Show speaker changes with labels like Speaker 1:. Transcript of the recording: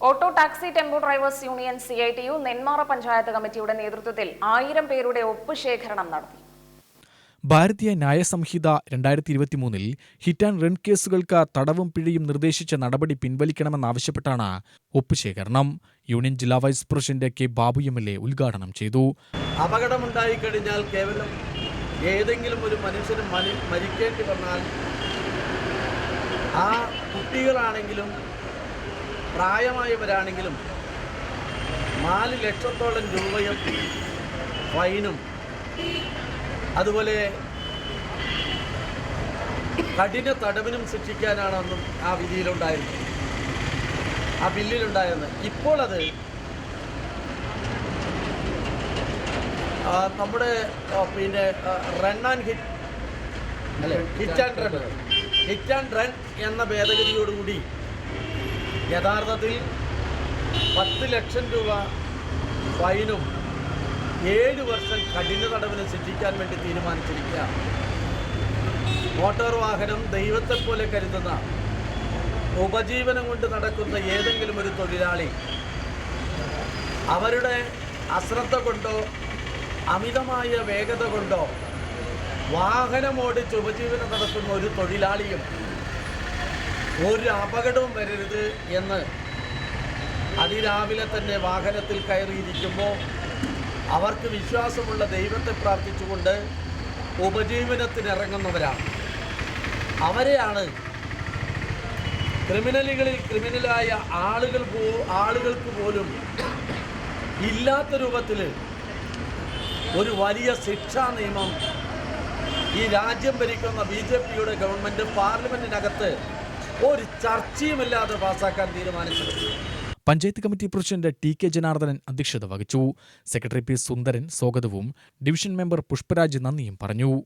Speaker 1: Auto taxi tempo drivers union C I T U Nenmara panchayat കമ്മിറ്റിയുടെ നേതൃത്വത്തിൽ ആയിരം പേരുടെ ഒപ്പ് ശേഖരണം നടത്തി.
Speaker 2: ഭാരതീയ ന്യായ സംഹിത രണ്ടായിരത്തി ഇരുപത്തിമൂന്നിൽ ഹിറ്റ് ആൻഡ് റൺ കേസുകൾക്ക് തടവും പിഴയും നിർദ്ദേശിച്ച നടപടി പിൻവലിക്കണമെന്നാവശ്യപ്പെട്ടാണ് ഒപ്പ് ശേഖരണം. യൂണിയൻ ജില്ലാ vice president K Babu M L A ഉദ്ഘാടനം ചെയ്തു.
Speaker 3: അപകടമുണ്ടായിക്കഴിഞ്ഞാൽ കേവലം ഏതെങ്കിലും ഒരു മനുഷ്യന് മരി മരിക്കേണ്ടി വന്നാൽ ആ കുട്ടികളാണെങ്കിലും പ്രായമായവരാണെങ്കിലും നാല് ലക്ഷത്തോളം രൂപയും ഫൈനും അതുപോലെ കഠിന തടവിനും ശിക്ഷിക്കാനാണെന്നും ആ വിധിയിലുണ്ടായിരുന്നത് ആ ബില്ലിലുണ്ടായിരുന്നത്. ഇപ്പോൾ അത് നമ്മുടെ പിന്നെ റൺ ആൻഡ് ഹിറ്റ് അല്ലെ hit and run hit and run എന്ന ഭേദഗതിയോടുകൂടി യഥാർത്ഥത്തിൽ പത്ത് ലക്ഷം രൂപ ഫൈനും ഏഴ് വർഷം കഠിന തടവിന് ശിക്ഷിക്കാൻ വേണ്ടി തീരുമാനിച്ചിരിക്കുക. മോട്ടോർ വാഹനം ദൈവത്തെ പോലെ കരുതുന്ന ഉപജീവനം കൊണ്ട് നടക്കുന്ന ഏതെങ്കിലും ഒരു തൊഴിലാളി അവരുടെ അശ്രദ്ധ കൊണ്ടോ അമിതമായ വേഗത കൊണ്ടോ വാഹനമോടിച്ച് ഉപജീവനം നടത്തുന്ന ഒരു തൊഴിലാളിയും ഒരു അപകടവും വരരുത് എന്ന് അതിരാവിലെ തന്നെ വാഹനത്തിൽ കയറിയിരിക്കുമ്പോൾ അവർക്ക് വിശ്വാസമുള്ള ദൈവത്തെ പ്രാർത്ഥിച്ചുകൊണ്ട് ഉപജീവനത്തിനിറങ്ങുന്നവരാണ്. അവരെയാണ് ക്രിമിനലുകളിൽ ക്രിമിനലായ ആളുകൾ പോ ആളുകൾക്ക് പോലും ഇല്ലാത്ത രൂപത്തിൽ ഒരു വലിയ ശിക്ഷാ നിയമം ഈ രാജ്യം ഭരിക്കുന്ന ബി ജെ പിയുടെ ഗവൺമെന്റ് പാർലമെന്റിനകത്ത് ഒരു ചർച്ചയുമില്ലാതെ പാസാക്കാൻ തീരുമാനിച്ചത്.
Speaker 2: Panchayat committee president T K Janardhanan അധ്യക്ഷത വഹിച്ചു. സെക്രട്ടറി പി സുന്ദരൻ സ്വാഗതവും ഡിവിഷൻ മെമ്പർ പുഷ്പരാജ് നന്ദിയും പറഞ്ഞു.